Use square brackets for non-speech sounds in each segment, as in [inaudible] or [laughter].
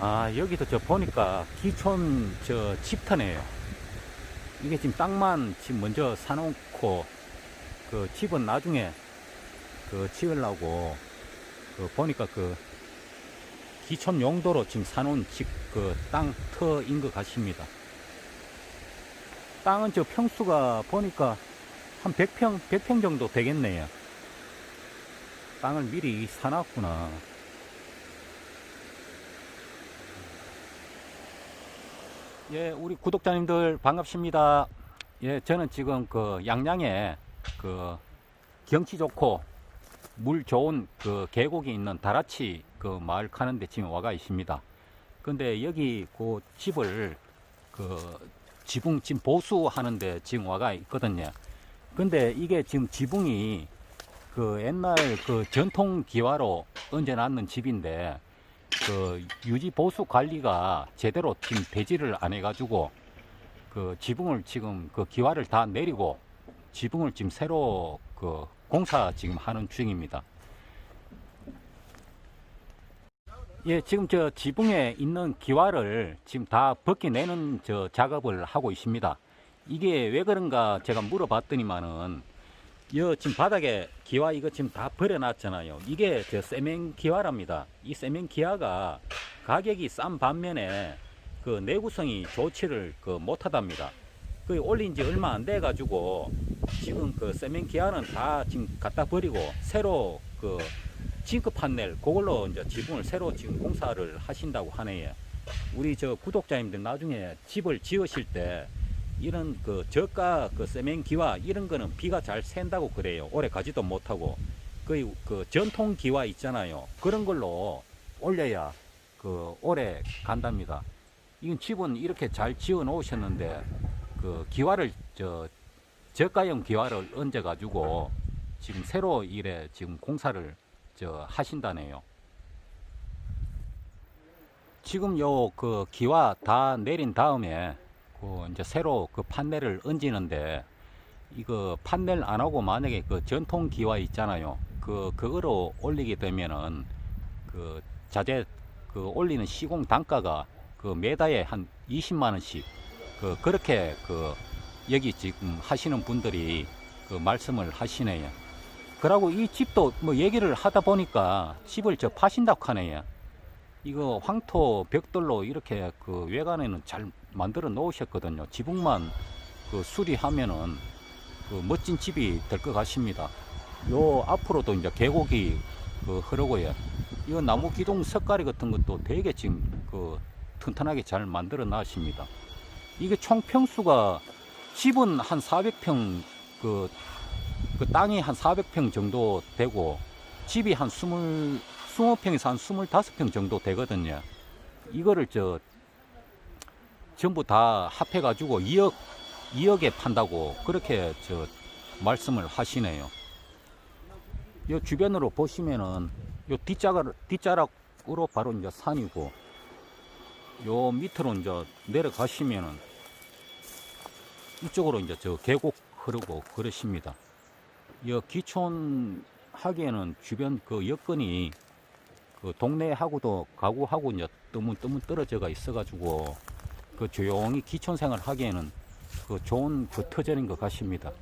아, 여기도 저 보니까 기촌 저 집터네요. 이게 지금 땅만 지금 먼저 사놓고 그 집은 나중에 그 지으려고 그 보니까 그 기촌 용도로 지금 사놓은 집 그 땅 터인 것 같습니다. 땅은 저 평수가 보니까 한 100평, 100평 정도 되겠네요. 땅을 미리 사놨구나. 예, 우리 구독자님들 반갑습니다. 예, 저는 지금 그 양양에 그 경치 좋고 물 좋은 그 계곡이 있는 다라치 그 마을 가는데 지금 와가 있습니다. 근데 여기 그 집을 그 지붕 지금 보수하는데 지금 와가 있거든요. 근데 이게 지금 지붕이 그 옛날 그 전통 기와로 얹어 놨는 집인데 그 유지 보수 관리가 제대로 지금 되지를 안 해가지고 그 지붕을 지금 그 기와를 다 내리고 지붕을 지금 새로 그 공사 지금 하는 중입니다. 예, 지금 저 지붕에 있는 기와를 지금 다 벗겨내는 저 작업을 하고 있습니다. 이게 왜 그런가 제가 물어봤더니만은 여 지금 바닥에 기와 이거 지금 다 버려놨잖아요. 이게 저 세멘 기와랍니다. 이 세멘 기와가 가격이 싼 반면에 그 내구성이 좋지를 그 못하답니다. 그 올린 지 얼마 안 돼 가지고 지금 그 세멘 기와는 다 지금 갖다 버리고 새로 그 징크 판넬 그걸로 이제 지붕을 새로 지금 공사를 하신다고 하네요. 우리 저 구독자님들 나중에 집을 지으실 때 이런 그 저가 그 세멘 기와 이런 거는 비가 잘 샌다고 그래요. 오래 가지도 못하고 그 전통 기와 있잖아요. 그런 걸로 올려야 그 오래 간답니다. 이건 집은 이렇게 잘 지어 놓으셨는데 그 기와를 저 저가형 기와를 얹어 가지고 지금 새로 이래 지금 공사를 저 하신다네요. 지금 요 그 기와 다 내린 다음에 그 이제 새로 그 판넬을 얹이는데 이거 판넬 안 하고 만약에 그 전통 기와 있잖아요. 그 그거로 올리게 되면은 그 자재 그 올리는 시공 단가가 그 매다에 한 20만 원씩 그 그렇게 그 여기 지금 하시는 분들이 그 말씀을 하시네요. 그러고 이 집도 뭐 얘기를 하다 보니까 집을 저 파신다고 하네요. 이거 황토 벽돌로 이렇게 그 외관에는 잘 만들어 놓으셨거든요. 지붕만 그 수리하면은 그 멋진 집이 될 것 같습니다. 요 앞으로도 이제 계곡이 그 흐르고요. 이거 나무 기둥 석가리 같은 것도 되게 지금 그 튼튼하게 잘 만들어 놨습니다. 이게 총 평수가 집은 한 400평 그, 그 땅이 한 400평 정도 되고 집이 한 20, 20평에서 한 25평 정도 되거든요. 이거를 저 전부 다 합해가지고 2억, 2억에 판다고 그렇게 저 말씀을 하시네요. 요 주변으로 보시면은 요 뒷자락, 뒷자락으로 바로 이제 산이고 요 밑으로 이제 내려가시면은 이쪽으로 이제 저 계곡 흐르고 그러십니다. 이 기촌 하기에는 주변 그 여건이 그 동네하고도 가구하고 이제 뜨문뜨문 떨어져가 있어가지고 그 조용히 기촌 생활 하기에는 그 좋은 그 터전인 것 같습니다.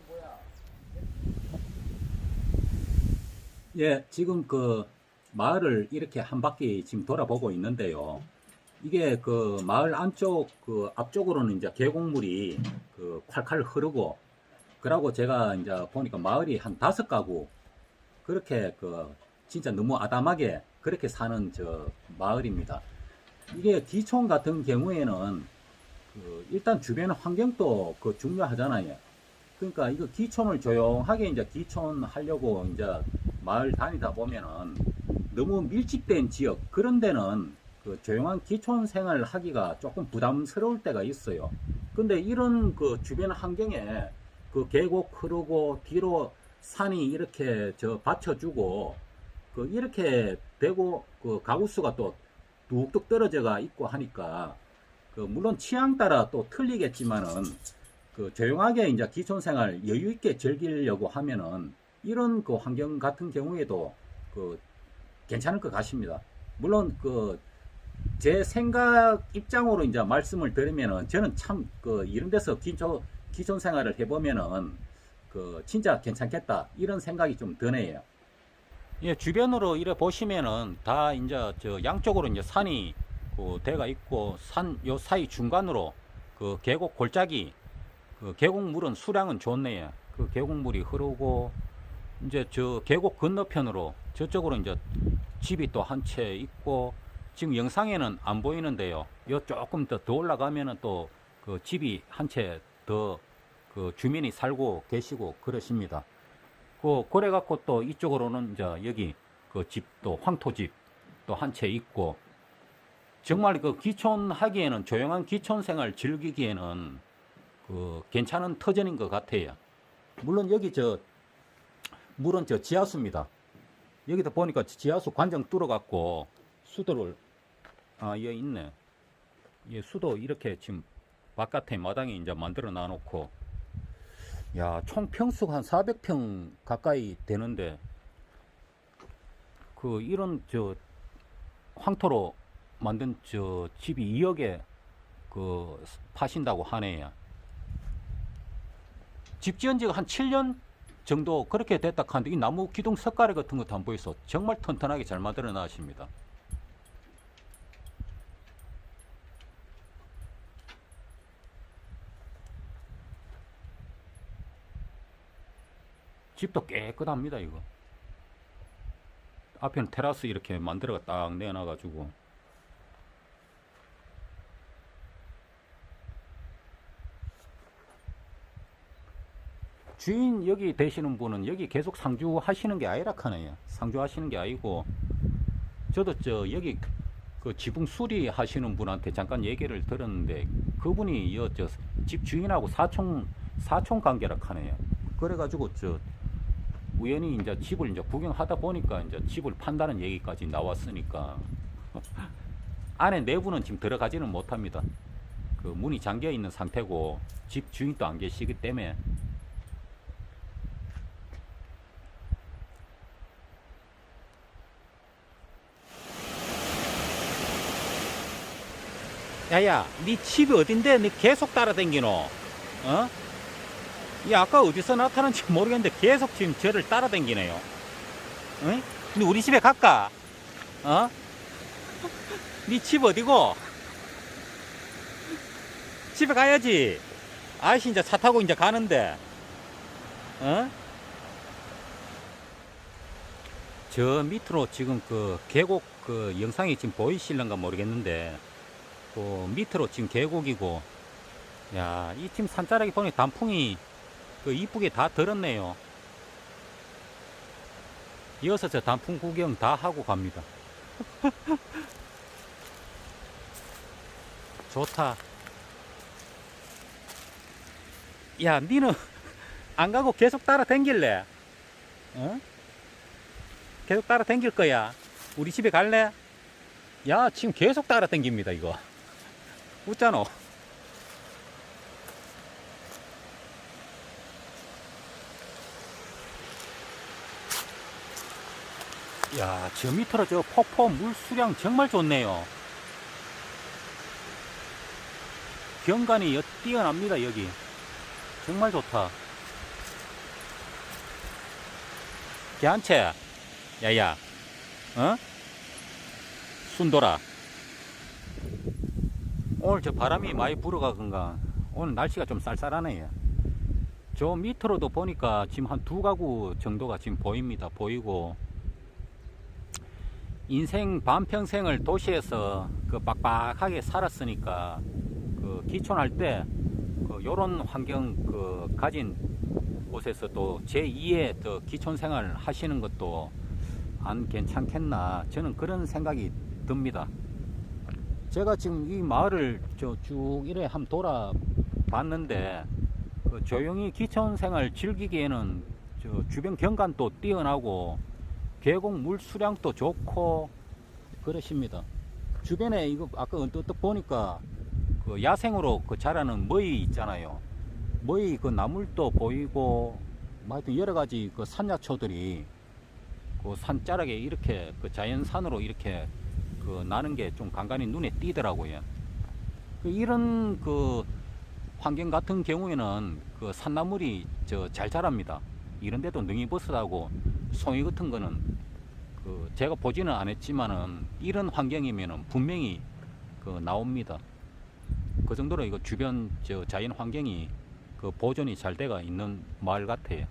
예, 지금 그 마을을 이렇게 한 바퀴 지금 돌아보고 있는데요. 이게 그 마을 안쪽 그 앞쪽으로는 이제 계곡물이 그 콸콸 흐르고 그러고 제가 이제 보니까 마을이 한 다섯 가구 그렇게 그 진짜 너무 아담하게 그렇게 사는 저 마을입니다. 이게 기촌 같은 경우에는 그 일단 주변 환경도 그 중요하잖아요. 그러니까 이거 기촌을 조용하게 이제 기촌 하려고 이제 마을 다니다 보면은 너무 밀집된 지역 그런 데는 그 조용한 기촌 생활 하기가 조금 부담스러울 때가 있어요. 근데 이런 그 주변 환경에 그 계곡 흐르고 뒤로 산이 이렇게 저 받쳐주고 그 이렇게 되고 그 가구 수가 또 뚝뚝 떨어져가 있고 하니까 그 물론 취향 따라 또 틀리겠지만은 그 조용하게 이제 기촌 생활 여유 있게 즐기려고 하면은 이런 그 환경 같은 경우에도 그 괜찮을 것 같습니다. 물론 그 제 생각 입장으로 이제 말씀을 드리면은 저는 참 그 이런 데서 기초 기존 생활을 해보면은 그 진짜 괜찮겠다 이런 생각이 좀 드네요. 예, 주변으로 이래 보시면은 다 이제 저 양쪽으로 이제 산이 그 대가 있고 산 요 사이 중간으로 그 계곡 골짜기 그 계곡물은 수량은 좋네요. 그 계곡물이 흐르고 이제 저 계곡 건너편으로 저쪽으로 이제 집이 또 한 채 있고 지금 영상에는 안 보이는데요. 요 조금 더 더 올라가면은 또 그 집이 한 채 더 그 주민이 살고 계시고 그러십니다. 그 그래 갖고 또 이쪽으로는 이제 여기 그 집도 황토집 또 한 채 있고 정말 그 기촌하기에는 조용한 기촌 생활 즐기기에는 그 괜찮은 터전인 것 같아요. 물론 여기 저 물은 저 지하수입니다. 여기다 보니까 지하수 관정 뚫어갖고 수도를 아 여기 있네. 예, 수도 이렇게 지금 바깥에 마당에 이제 만들어 놔놓고 야, 총 평수가 한 400평 가까이 되는데 그 이런 저 황토로 만든 저 집이 2억에 그 파신다고 하네요. 집 지은 지가 한 7년 정도 그렇게 됐다 하는데 이 나무 기둥 석가래 같은 것도 안 보여서 정말 튼튼하게 잘 만들어 놨습니다. 집도 깨끗합니다 이거 앞에는 테라스 이렇게 만들어가 딱 내놔가지고 주인 여기 되시는 분은 여기 계속 상주 하시는 게 아니라 카네요 상주 하시는 게 아니고 저도 저 여기 그 지붕 수리 하시는 분한테 잠깐 얘기를 들었는데 그분이 여저집 주인하고 사촌 사촌 관계라 카네요 그래가지고 저 우연히 이제 집을 이제 구경하다 보니까 이제 집을 판다는 얘기까지 나왔으니까 [laughs] 안에 내부는 지금 들어가지는 못합니다. 그 문이 잠겨 있는 상태고 집 주인도 안 계시기 때문에 야야, 네 집이 어딘데? 네 계속 따라댕기노? 어? 이 아까 어디서 나타난지 모르겠는데 계속 지금 저를 따라다니네요. 응? 근데 우리 집에 갈까? 어? 네 집 어디고? 집에 가야지. 아이씨 이제 차 타고 이제 가는데. 어? 저 밑으로 지금 그 계곡 그 영상이 지금 보이실런가 모르겠는데 그 밑으로 지금 계곡이고 야 이 팀 산자락이 보니 단풍이 그 이쁘게 다 들었네요. 이어서 저 단풍 구경 다 하고 갑니다. [laughs] 좋다. 야, 니는 [laughs] 안 가고 계속 따라 댕길래? 어? 계속 따라 댕길 거야. 우리 집에 갈래? 야, 지금 계속 따라 댕깁니다, 이거. 웃잖아. 야, 저 밑으로 저 폭포 물 수량 정말 좋네요. 경관이 여- 뛰어납니다, 여기. 정말 좋다. 개한채, 야야, 어? 순돌아. 오늘 저 바람이 많이 불어가건가. 오늘 날씨가 좀 쌀쌀하네요. 저 밑으로도 보니까 지금 한 두 가구 정도가 지금 보입니다. 보이고. 인생 반평생을 도시에서 그 빡빡하게 살았으니까 그 기촌할 때그 요런 환경 그 가진 곳에서 또 제2의 더 기촌 생활 하시는 것도 안 괜찮겠나 저는 그런 생각이 듭니다. 제가 지금 이 마을을 저 쭉 이래 한번 돌아봤는데 그 조용히 기촌 생활 즐기기에는 저 주변 경관도 뛰어나고 계곡 물 수량도 좋고 그러십니다. 주변에 이거 아까 언뜻 보니까 그 야생으로 그 자라는 머위 있잖아요. 머위 그 나물도 보이고 뭐 하여튼 여러 가지 그 산야초들이 그 산자락에 이렇게 그 자연산으로 이렇게 그 나는 게 좀 간간히 눈에 띄더라고요. 그 이런 그 환경 같은 경우에는 그 산나물이 저 잘 자랍니다. 이런데도 능이버섯하고 송이 같은 거는 그 제가 보지는 않았지만은 이런 환경이면은 분명히 그 나옵니다. 그 정도로 이거 주변 저 자연 환경이 그 보존이 잘 돼가 있는 마을 같아요.